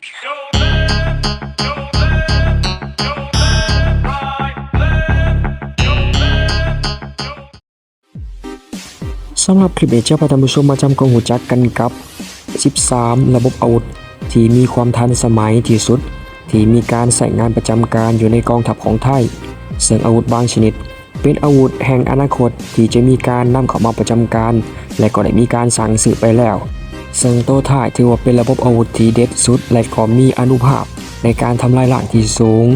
สำหรับคลิปนี้เจ้าพาท่านผู้ชมมาจำกองหูจักกันกับ 13 ระบบอาวุธ ที่มีความทันสมัยที่สุด ที่มีการใส่งานประจำการอยู่ในกองทัพของไทย ซึ่งอาวุธบางชนิด เป็นอาวุธแห่งอนาคตที่จะมีการนำเข้ามาประจำการ และก็ได้มีการสั่งซื้อไปแล้ว ซึ่งโตัวถ่ายถือว่าเป็นระบบอาวุธที่เด็ดสุด และก็มีอนุภาพในการทำลายล้างที่สูง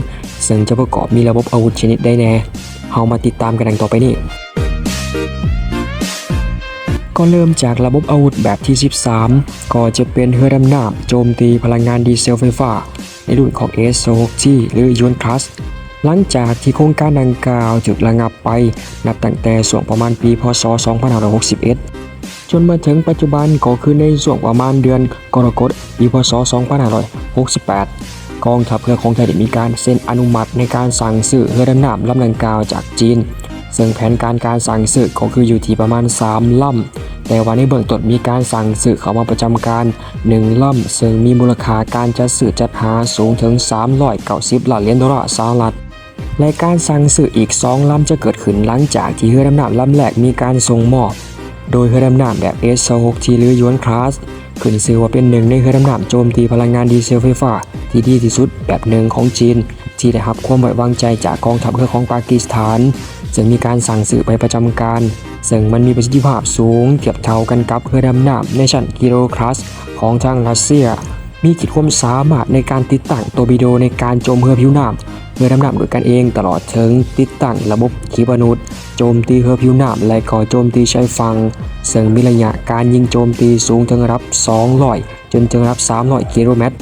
ซึ่งจะประกอบมีระบบอาวุธชนิดใดแน่เฮามาติดตามกันดังต่อไปนี้ ก็เริ่มจากระบบอาวุธแบบที่ 13 ก็จะเป็นเรือดำน้ำโจมตีพลังงานดีเซลไฟฟ้า ในรุ่นของ S6G หรือยูนคลัสหลังจากที่โครงการดังกล่าวจุดระงับไป นับตั้งแต่ช่วงประมาณปีพศ 2561 จนมาถึงปัจจุบันก็คือในช่วงประมาณเดือนกรกฎาคมปีพศ 2568 กองทัพเรือของไทยได้มีการเซ็นอนุมัติในการสั่งซื้อเรือดำน้ำลำดังกล่าวจากจีน ซึ่งแผนการการสั่งซื้อก็คืออยู่ที่ประมาณ 3 ลำ แต่ว่าในเบื้องต้นมีการสั่งซื้อเข้ามาประจำการ 1 ลำ ซึ่งมีมูลค่าการจัดซื้อจัดหาสูงถึง 390ล้านเหรียญดอลลาร์สหรัฐและการสั่งซื้ออีก 2 ลำจะเกิดขึ้นหลังจากที่เรือดำน้ำลำแรกมีการส่งมอบ โดยเรือดำน้ำแบบ S26T หรือยวนคลาสขึ้นชื่อว่าเป็นหนึ่งในเรือดำน้ำโจมตีพลังงานดีเซลไฟฟ้า ที่ดีที่สุดแบบหนึ่งของจีน ที่ได้รับความไว้วางใจจากกองทัพเรือของปากีสถานซึ่งมีการสั่งซื้อไปประจำการ ซึ่งมันมีประสิทธิภาพสูงเทียบเท่ากันกับเรือดำน้ำในชั้นกิโลคลาสของทางรัสเซีย มีขีดความสามารถในการติดตั้งตัวบิโดในการโจมเรือผิวน้ำ เรือดำน้ำโดยกันเองตลอดถึงติดตั้งระบบขีปนาวุธโจมตีเรือผิวน้ำและก็โจมตีชายฝั่งซึ่งมีระยะการยิงโจมตีสูงถึงระดับ200จนถึงระดับ300กิโลเมตร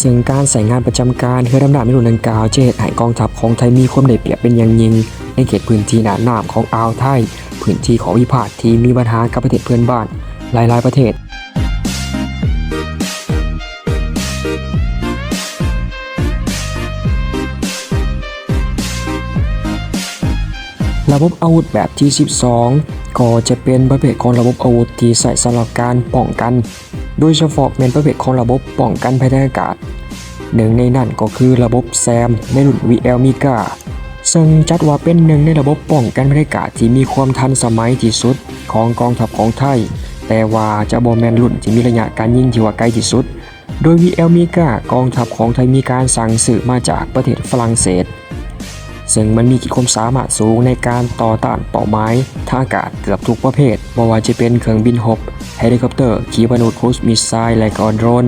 ซึ่งการใส่งานประจำการเรือดำน้ำในรุ่นดังกล่าวจะเห็นให้กองทัพของไทยมีความได้เปรียบเป็นอย่างยิ่งในเขตพื้นที่หนาน้ำของอ่าวไทย พื้นที่ของวิพาทที่มีปัญหากับประเทศเพื่อนบ้านหลายๆประเทศ ระบบอาวุธแบบที่ 12 ก็จะเป็นประเภทของระบบอาวุธที่ใส่สำหรับการป้องกัน โดยเฉพาะเป็นประเภทของระบบป้องกันภายในอากาศ หนึ่งในนั้นก็คือระบบแซมในรุ่น VL Miga ซึ่งจัดว่าเป็นหนึ่งในระบบป้องกันภายในอากาศที่มีความทันสมัยที่สุดของกองทัพของไทย แต่ว่าจะบอแมนรุ่นที่มีระยะการยิงที่ว่าไกลที่สุด โดย VL Miga กองทัพของไทยมีการสั่งซื้อมาจากประเทศฝรั่งเศส ซึ่งมันมีขีดความสามารถสูงในการต่อต้านเป้าหมายทางอากาศเกือบทุกประเภทไม่ว่าจะเป็นเครื่องบินหบเฮลิคอปเตอร์ขีปนาวุธครูซมิสไซล์และก็โดรน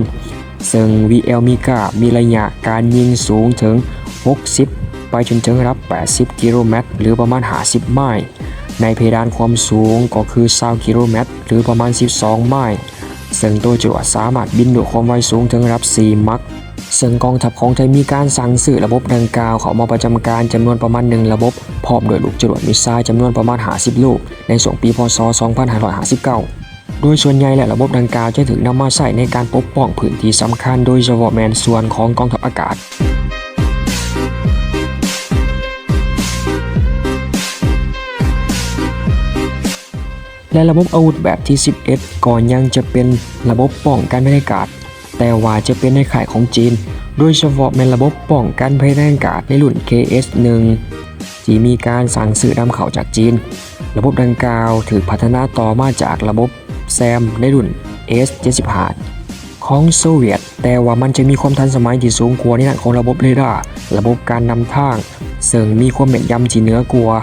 ซึ่ง VL Miga มีระยะการยิงสูงถึง 60 ไปจนถึงระดับ 80 กิโลเมตร หรือประมาณ 50 ไมล์ ในเพดานความสูงก็คือ20กิโลเมตร หรือประมาณ 12 ไมล์ ซึ่งตัวจรวดสามารถบินด้วยความไวสูงถึงรับ 4 มัค ซึ่งกองทัพของไทยมีการสั่งซื้อระบบดังกล่าวเข้ามาประจำการจำนวนประมาณหนึ่งระบบพร้อมด้วยลูกจรวดมิสไซล์จำนวนประมาณ 50 ลูก ในช่วงปีพศ 2559 โดยส่วนใหญ่และระบบดังกล่าวจะถูกนำมาใช้ในการปกป้องพื้นที่สำคัญโดยเฉพาะแมนส่วนของกองทัพอากาศและระบบอาวุธแบบที่ 11 ก่อนยังจะเป็นระบบป้องกันภายากาศ แต่ว่าจะเป็นในข่ายของจีน โดยเฉพาะเป็นระบบป้องกันภายในอากาศในรุ่น KS1 ที่มีการสั่งซื้อนำเข้าจากจีน ระบบดังกล่าวถือพัฒนาต่อมาจากระบบแซมในรุ่น S75 ของโซเวียต แต่ว่ามันจะมีความทันสมัยที่สูงกว่าในด้านของระบบเรดาร์ระบบการนำทาง ซึ่งมีความแม่นยำที่เหนือกว่า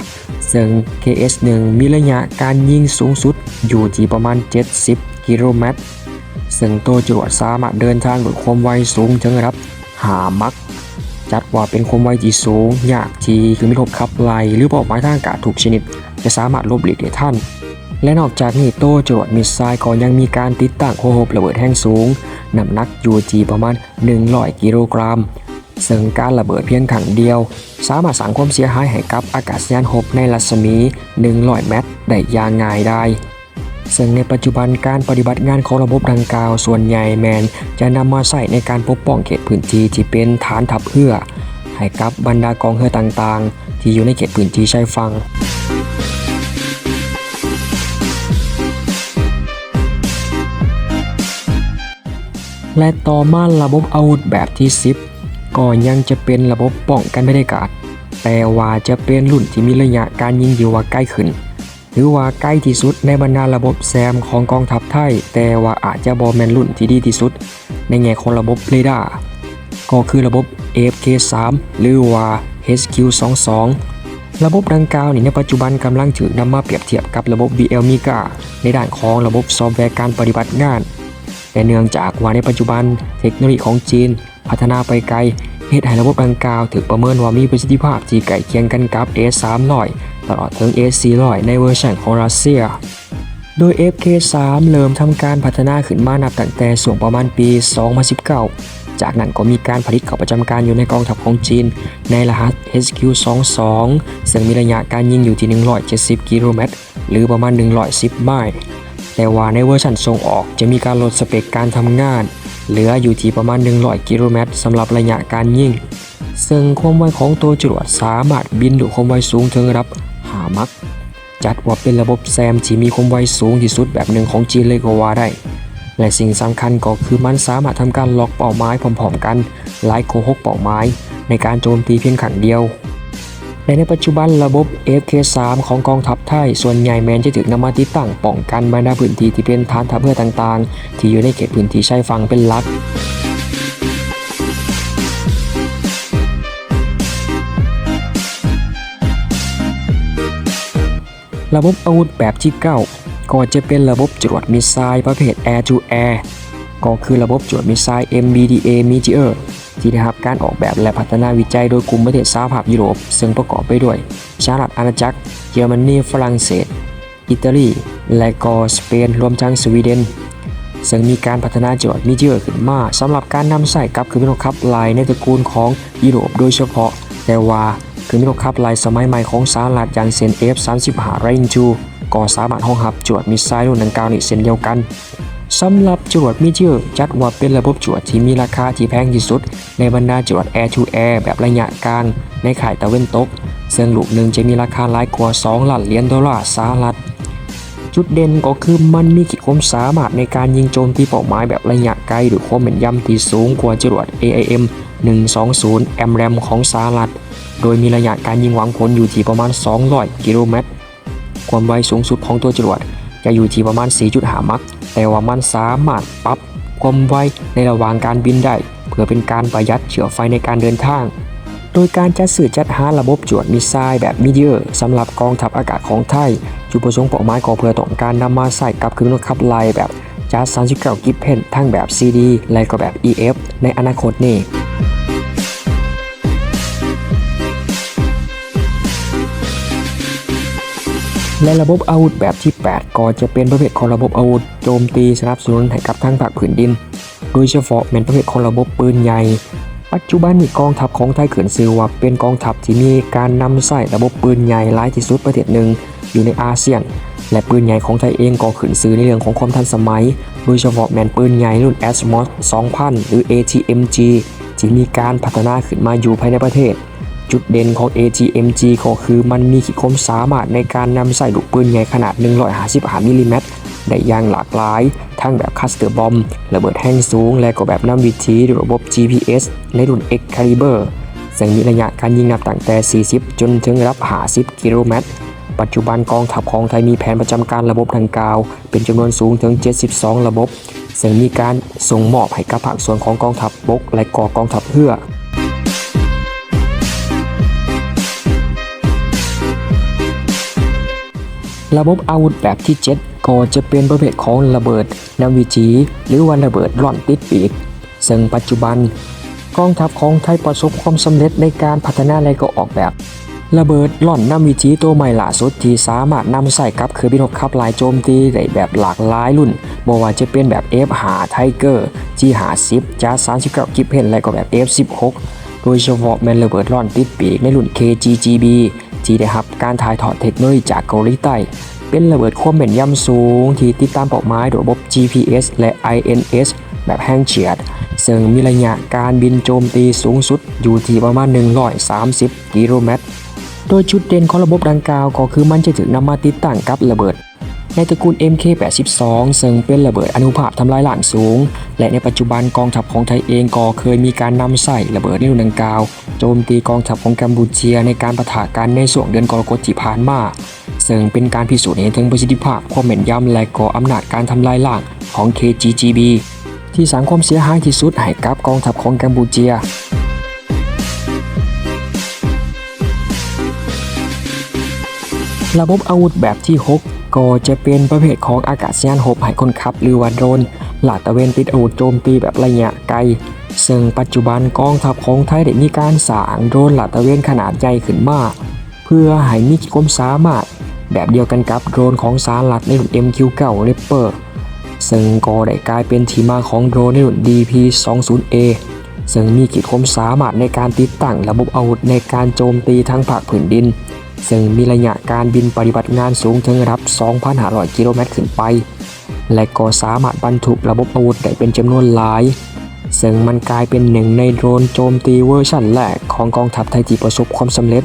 ซึ่ง KS1 มีระยะการยิงสูงสุดอยู่ที่ประมาณ 70 กิโลเมตร ซึ่งตัวจรวดสามารถเดินทางด้วยความไวสูงถึงระดับ5มัคจัดว่าเป็นความไวที่สูง ยากที่คือมิรบขับไล่หรือเป้าหมายทางอากาศทุกชนิด จะสามารถลบหลีกได้ทันและนอกจากนี้โต้จรวดมิสไซล์ก็ยังมีการติดตั้งโคโฮระเบิดแห้งสูงน้ำหนักอยู่ที่ประมาณ 100 กิโลกรัมซึ่งการระเบิดเพียงครั้งเดียว สามารถสร้างความเสียหายให้กับอากาศยานหบในรัศมี 100 เมตร ได้อย่างง่ายได้ ซึ่งในปัจจุบันการปฏิบัติงานของระบบดังกล่าวส่วนใหญ่แมน จะนำมาใช้ในการปกป้องเขตพื้นที่ที่เป็นฐานทัพเรือให้กับบรรดากองเรือต่างๆ ที่อยู่ในเขตพื้นที่ชายฝั่งและต่อมาระบบอาวุธแบบที่ 10 ก็ยังจะเป็นระบบป้องกันไม่ได้กาดแต่ว่าจะเป็นรุ่นที่มีระยะการยิงอยู่ว่าใกล้ขึ้น ถือว่าใกล้ที่สุดในบรรดาระบบแซมของกองทัพไทย แต่ว่าอาจจะบอแมนรุ่นที่ดีที่สุด ในแง่ของระบบเรดาร์ก็คือระบบ AFK3 หรือว่า HQ22 ระบบดังกล่าวนี่ในปัจจุบันกำลังถูกนำมาเปรียบเทียบกับระบบ VL Miga ในด้านของระบบซอฟต์แวร์การปฏิบัติงาน แต่เนื่องจากว่าในปัจจุบันเทคโนโลยีของจีน พัฒนาไปไกลเหตุให้ระบบดังกล่าวถูกประเมินว่ามีประสิทธิภาพที่ใกล้เคียงกันกับ A300 ตลอดถึง A400 ในเวอร์ชันของรัสเซีย โดย FK3 เริ่มทำการพัฒนาขึ้นมานับตั้งแต่ช่วงประมาณปี 2019 จากนั้นก็มีการผลิตเข้าประจำการอยู่ในกองทัพของจีน ในรหัส HQ22 ซึ่งมีระยะการยิงอยู่ที่ 170 กิโลเมตร หรือประมาณ 110 ไมล์แต่ว่าในเวอร์ชันส่งออกจะมีการลดสเปคการทำงาน เหลืออยู่ที่ประมาณ 100 กิโลเมตรสำหรับระยะการยิงซึ่งความไวของตัวจรวดสามารถบินด้วยความไวสูงถึงระดับ 5มัก จัดว่าเป็นระบบแซมที่มีความไวสูงที่สุดแบบหนึ่งของจีนเลยก็ว่าได้ และสิ่งสำคัญก็คือมันสามารถทำการล็อกเป้าหมายพร้อมๆกันหลายโคหกเป้าหมายในการโจมตีเพียงครั้งเดียวและในปัจจุบันระบบ FK3 ของกองทัพไทย ส่วนใหญ่แมนจะถูกนำมาติดตั้งป้องกันบรรดาพื้นที่ที่เป็นฐานทัพเรือต่างๆ ที่อยู่ในเขตพื้นที่ชายฝั่งเป็นหลัก ระบบอาวุธแบบที่ 9 ก็จะเป็นระบบจรวดมิสไซล์ประเภท Air to Air ก็คือระบบจรวดมิสไซล์ MBDA Meteor ที่ได้รับการออกแบบและพัฒนาวิจัยโดยกลุ่มประเทศสหภาพยุโรป ซึ่งประกอบไปด้วยสหรัฐอาณาจักร เยอรมนีฝรั่งเศส อิตาลี และก็สเปนรวมทั้งสวีเดน ซึ่งมีการพัฒนาจรวดมิเจอร์ขึ้นมาสำหรับการนำใส่กับคืองบินรบขับลายในตระกูลของยุโรปโดยเฉพาะ แต่ว่า คืองบินรบขับลายสมัยใหม่ของสหรัฐอย่างเซน F35 Ranger ก็สามารถรองรับจรวดมิสไซล์รุ่นดังกล่าวนี้เช่นเดียวกันสำหรับจรวดมิเจอร์จัดว่าเป็นระบบจรวดที่มีราคาที่แพงที่สุด ในบรรดาจรวด Air to Air แบบระยะกลางในข่ายตะเวนตก ซึ่งลูกหนึ่งจะมีราคาหลายกว่า 2 ล้านเหรียญดอลลาร์สหรัฐ จุดเด่นก็คือมันมีขีดความสามารถในการยิงโจมตีเป้าหมายแบบระยะไกล หรือความแม่นยำที่สูงกว่าจรวด AIM 120 AMRAAM ของสหรัฐ โดยมีระยะการยิงหวังผลอยู่ที่ประมาณ 200 กิโลเมตร ความไวสูงสุดของตัวจรวดจะอยู่ที่ประมาณ 4.5 มัก แต่ว่ามันสามารถปรับความไวในระหว่างการบินได้ เพื่อเป็นการประหยัดเชื้อไฟในการเดินทาง โดยการจัดสื่อจัดหาระบบจรวดมิสไซล์แบบมิเดียร์สำหรับกองทัพอากาศของไทย จุดประสงค์เป้าหมายก็เพื่อต้องการนำมาใส่กับเครื่องขับไล่แบบจัด39กิฟเพนทั้งแบบ CD และก็แบบ EF ในอนาคตนี้ และระบบอาวุธแบบที่ 8 ก็จะเป็นประเภทของระบบอาวุธโจมตีสนับสนุนให้กับทางภาคพื้นดิน โดยเฉพาะเป็นประเภทของระบบปืนใหญ่ ปัจจุบันนี้กองทัพของไทยเขินซื้อว่าเป็นกองทัพที่มีการนำใส่ระบบปืนใหญ่หลายที่สุดประเทศหนึ่งอยู่ในอาเซียน และปืนใหญ่ของไทยเองก็ขึ้นซื้อในเรื่องของความทันสมัย โดยเฉพาะแมนปืนใหญ่รุ่น ASMOS 2000 หรือ ATMG ที่มีการพัฒนาขึ้นมาอยู่ภายในประเทศ จุดเด่นของ ATMG ก็คือมันมีขีดคมสามารถในการนำใส่ลูกปืนใหญ่ขนาด 155มิลลิเมตรได้อย่างหลากหลาย ทั้งแบบคัสเตอร์บอมระเบิดแห้งสูง และก็แบบนำวิธีด้วยระบบ GPS ในรุ่น Excalibur ซึ่งมีระยะการยิงนับตั้งแต่ 40 จนถึงรับ 50 กิโลเมตร ปัจจุบันกองทัพของไทยมีแผนประจำการระบบดังกล่าว เป็นจำนวนสูงถึง 72 ระบบ ซึ่งมีการส่งมอบให้กับภาคส่วนของกองทัพบกและกอกองทัพเรือ ระบบอาวุธแบบที่ 7 ก็จะเป็นประเภทของระเบิดนำวิถีหรือว่าระเบิดร่อนติดปีก ซึ่งปัจจุบันกองทัพของไทยประสบความสำเร็จในการพัฒนาและก็ออกแบบ ระเบิดล่อนนำวิธีตัวใหม่ล่าสุดที่สามารถนำใส่กับเครื่องบินรบขับลายโจมตีได้แบบหลากหลายรุ่นบ่ว่าจะเป็นแบบ F5 Tiger G50 จ้า39กิฟเพนและก็แบบ F16 โดยเฉพาะแมนระเบิดล่อนติดปีกในรุ่น KGGB สีนะครับการถ่ายทอดเทคโนโลยีจากเกาหลีใต้ เป็นระเบิดความแม่นยำสูง ที่ติดตามเป้าหมายโดยระบบ GPS และ INS แบบแห้งเฉียด ซึ่งมีระยะการบินโจมตีสูงสุดอยู่ที่ประมาณ 130 กิโลเมตร โดยจุดเด่นของระบบดังกล่าวก็คือมันจะถึงนำมาติดตั้งกับระเบิด ในตระกูล MK82 ซึ่งเป็นระเบิดอนุภาคทำลายล้างสูง และในปัจจุบันกองทัพของไทยเองก็เคยมีการนำใส่ระเบิดในรุ่นดังกล่าวโจมตีกองทัพของกัมพูเชียในการประทะกันในช่วงเดือนกรกฎที่ผ่านมาซึ่งเป็นการพิสูจน์ให้ถึงประสิทธิภาพความแม่นยำและก็อำนาจการทำลายล้างของ KGGB ที่สร้างความเสียหายที่สุดให้กับกองทัพของกัมพูเชียระบบอาวุธแบบที่ 6 ก็จะเป็นประเภทของอากาศยานหบให้คนขับ หรือว่าโดรนลาดตะเวนติดอาวุธโจมตีแบบระยะไกล ซึ่งปัจจุบันกองทัพของไทยได้มีการสร้างโดรนลาดตะเวนขนาดใหญ่ขึ้นมากเพื่อให้มีความสามารถ แบบเดียวกันกับโดรนของสหรัฐในรุ่น MQ9 Reaper ซึ่งก็ได้กลายเป็นที่มาของโดรนในรุ่น DP20A ซึ่งมีขีดความสามารถในการติดตั้งระบบอาวุธในการโจมตีทั้งภาคพื้นดิน ซึ่งมีระยะการบินปฏิบัติงานสูงถึงระดับ 2,500 กิโลเมตรขึ้นไป และก็สามารถบรรทุกระบบอาวุธได้เป็นจำนวนหลาย ซึ่งมันกลายเป็นหนึ่งในโดรนโจมตีเวอร์ชันแรกของกองทัพไทยที่ประสบความสำเร็จ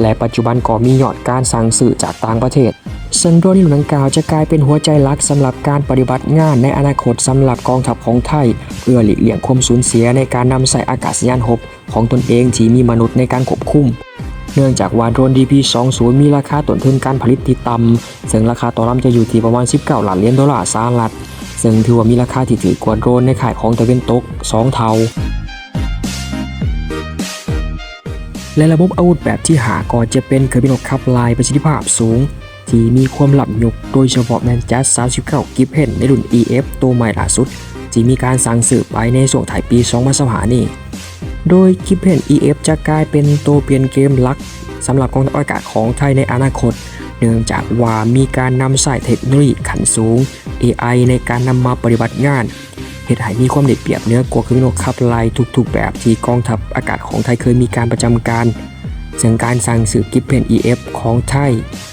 และปัจจุบันก็มียอดการสั่งซื้อจากต่างประเทศ ซึ่งโดรนที่หนุนดังกล่าวจะกลายเป็นหัวใจหลักสำหรับการปฏิบัติงานในอนาคตสำหรับกองทัพของไทย เพื่อหลีกเลี่ยงความสูญเสียในการนำใส่อากาศยานหบของตนเองที่มีมนุษย์ในการควบคุม เนื่องจากว่าโดรน DP20 มีราคาต้นทุนการผลิตที่ต่ำซึ่งราคาต่อลำจะอยู่ที่ประมาณ 19ล้านเหรียญดอลลาร์สหรัฐ ซึ่งถือว่ามีราคาที่ถือกว่าโดรนในขายของตะเวนตก 2 เท่า และระบบอาวุธแบบที่หาก็จะเป็นเครื่องบินรบขับลายประสิทธิภาพสูง ที่มีความหลับยุกโดยเฉพาะแมนจัส39กิฟเพนในรุ่น EF ตัวใหม่ล่าสุดที่มีการสั่งซื้อไปในช่วงถ่ายปี 2025นี่ โดยกิฟเพน EF จะกลายเป็นตัวเปลี่ยนเกมหลักสำหรับกองทัพอากาศของไทยในอนาคต เนื่องจากว่ามีการนำใส่เทคโนโลยีขั้นสูง AI ในการนำมาปฏิบัติงานเหตุให้มีความเด็ดเปรียบเนื้อกว่าเครื่องนรบขับไล่ทุกๆ แบบที่กองทัพอากาศของไทยเคยมีการประจำการซึ่งการสั่งซื้อกิฟเพน EF ของไทย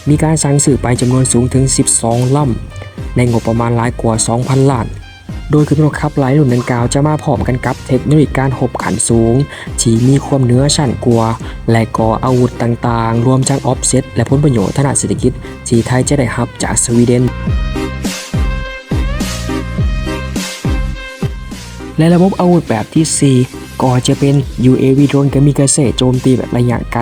มีการสั่งซื้อไปจำนวนสูงถึง 12 ล่ำในงบประมาณหลายกว่า 2,000 ล้าน โดยคืองบินรบขับไล่รุ่นดังกล่าวจะมาพร้อมกันกับเทคโนโลยีการหบขันสูง ที่มีความเนื้อชั้นกว่าและก็ออาวุธต่างๆ รวมทั้งออฟเซตและผลประโยชน์ทางด้านเศรษฐกิจ ที่ไทยจะได้รับจากสวีเดนและระบบอาวุธแบบที่ 4 ก็จะเป็น UAV โดรนกามิกาเซ่โจมตีแบบระยะไกล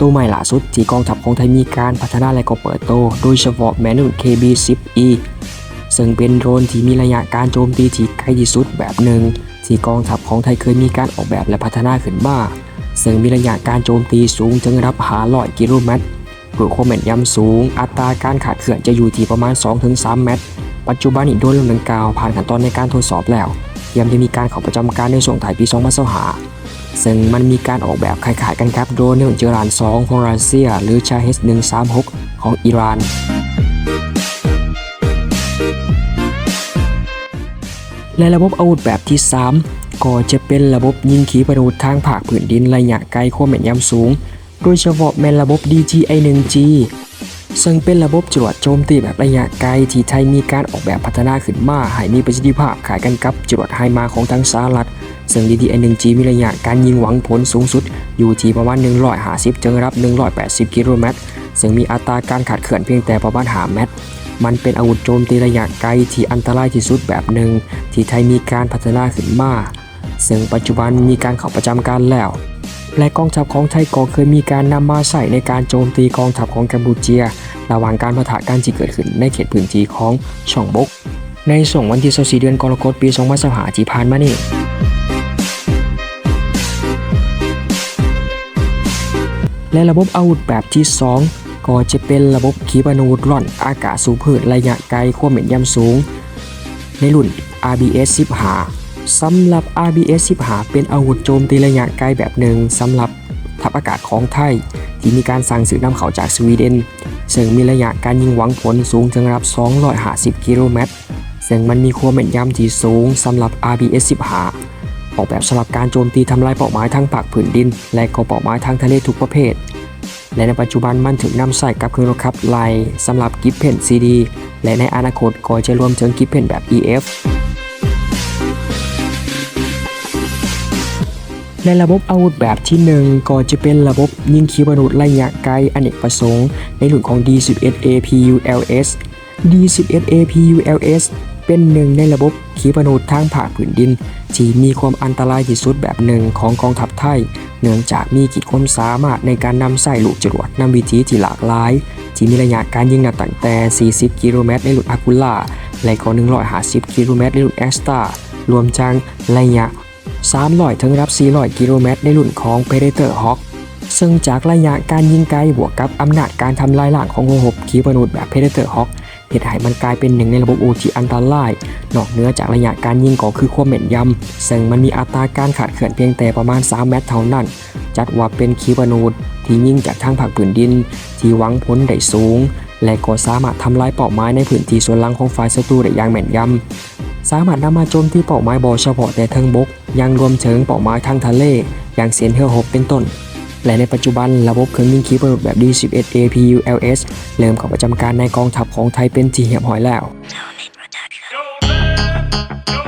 ตัวใหม่ล่าสุดที่กองทัพของไทยมีการพัฒนาและก็เปิดโต โดยเฉพาะแมนุน KB10E ซึ่งเป็นโดรนที่มีระยะการโจมตีที่ไกลที่สุดแบบหนึ่ง ที่กองทัพของไทยเคยมีการออกแบบและพัฒนาขึ้นมาซึ่งมีระยะการโจมตีสูงถึงระดับ500กิโลเมตรเพื่อความแม่นยำสูง อัตราการขาดเขื่อนจะอยู่ที่ประมาณ 2-3 เมตร ปัจจุบันนี้โดรนรุ่นดังกล่าวผ่านขั้นตอนในการทดสอบแล้วเตรียมจะมีการเข้าประจำการในช่วงถ่ายปี2025ซึ่งมันมีการออกแบบคล้ายๆกันครับโดรนในรุ่นเจราน2ของรัสเซีย หรือชาเฮส136 ของอิหร่าน และระบบอาวุธแบบที่ 3 ก็จะเป็นระบบยิงขีปนาวุธทางภาคพื้นดินระยะไกลความแม่นยำสูง โดยเฉพาะแม่นระบบ DGI-1G ซึ่งเป็นระบบจรวดโจมตีแบบระยะไกลที่ไทยมีการออกแบบพัฒนาขึ้นมาให้มีประสิทธิภาพขายกันกับจรวดไฮมาของทางสหรัฐ ซึ่ง DDI-1G มีระยะการยิงหวังผลสูงสุด อยู่ที่ประมาณ 150จนระดับ 180 กิโลเมตร ซึ่งมีอัตราการขาดเขื่อนเพียงแต่ประมาณ5เมตร มันเป็นอาวุธโจมตีระยะไกลที่อันตรายที่สุดแบบหนึ่ง ที่ไทยมีการพัฒนาขึ้นมา ซึ่งปัจจุบันมีการเข้าประจำการแล้ว และกองทัพของไทยก็เคยมีการนำมาใส่ในการโจมตีกองทัพของกัมพูเชีย ระหว่างการปะทะกันที่เกิดขึ้นในเขตพื้นที่ของช่องบก ในส่งวันที่24เดือนกรกฎาคมปี2025ที่ผ่านมานี่และระบบอาวุธแบบที่ 2 ก็จะเป็นระบบขีปนาวุธร่อนอากาศสูงพืชระยะไกลความแม่นยำสูง ในรุ่น RBS 15สำหรับ RBS 15เป็นอาวุธโจมตีระยะไกลแบบหนึ่งสำหรับทัพอากาศของไทย ที่มีการสั่งซื้อนำเข้าจากสวีเดน ซึ่งมีระยะการยิงหวังผลสูงถึงระดับ 250 กิโลเมตร ซึ่งมันมีความแม่นยำที่สูงสำหรับ RBS 15ออกแบบสำหรับการโจมตีทำลายเป้าหมายทางภาคพื้นดิน และก็เป้าหมายทางทะเลทุกประเภท และในปัจจุบันมันถึงนำใส่กับเครื่องรบขับไลสำหรับกิฟเพน CD และในอนาคตก็จะรวมถึงกิฟเพนแบบ EF และระบบอาวุธแบบที่ 1 ก็จะเป็นระบบยิงขีปนาวุธระยะไกลอเนกประสงค์ ในรุ่นของ D11 APULS D11 APULS เป็นหนึ่งในระบบขีปนาวุธทางภาคพื้นดิน ที่มีความอันตรายที่สุดแบบหนึ่งของกองทัพไทย เนื่องจากมีขีดความสามารถในการนำใส่ลูกจรวดนำวิธีที่หลากหลาย ที่มีระยะการยิงนับตั้งแต่ 40 กิโลเมตรในรุ่นอากุล่าและก็ 150 กิโลเมตรในรุ่นแอสตารวมจังระยะ300ถึงรับ 400 กิโลเมตรในรุ่นของ Predator Hawk ซึ่งจากระยะการยิงไกลบวกกับอำนาจการทำลายล้างของหัวหบขีปนาวุธแบบ Predator Hawk เหตุให้มันกลายเป็นหนึ่งในระบบอูที่อันตราย นอกเหนือจากระยะการยิงก็คือความแม่นยำซึ่งมันมีอัตราการขาดเขื่อนเพียงแต่ประมาณ 3 เมตรเท่านั้น จัดว่าเป็นขีปนาวุธที่ยิงจากทางภาคพื้นดิน ที่หวังผลได้สูง และก็สามารถทำลายเป้าหมายในพื้นที่ส่วนหลังของฝ่ายศัตรูได้อย่างแม่นยำ สามารถนำมาโจมที่เป้าหมายบอเฉพาะแต่ทางบก ยังรวมถึงเป้าหมายทางทะเล อย่างเซียนเฮือร์ฮบเป็นต้น และในปัจจุบันระบบเครื่องยิงขีปนาวุธแบบ D11 APULS เริ่มเข้าประจำการในกองทัพของไทยเป็นที่เหียบหอยแล้ว no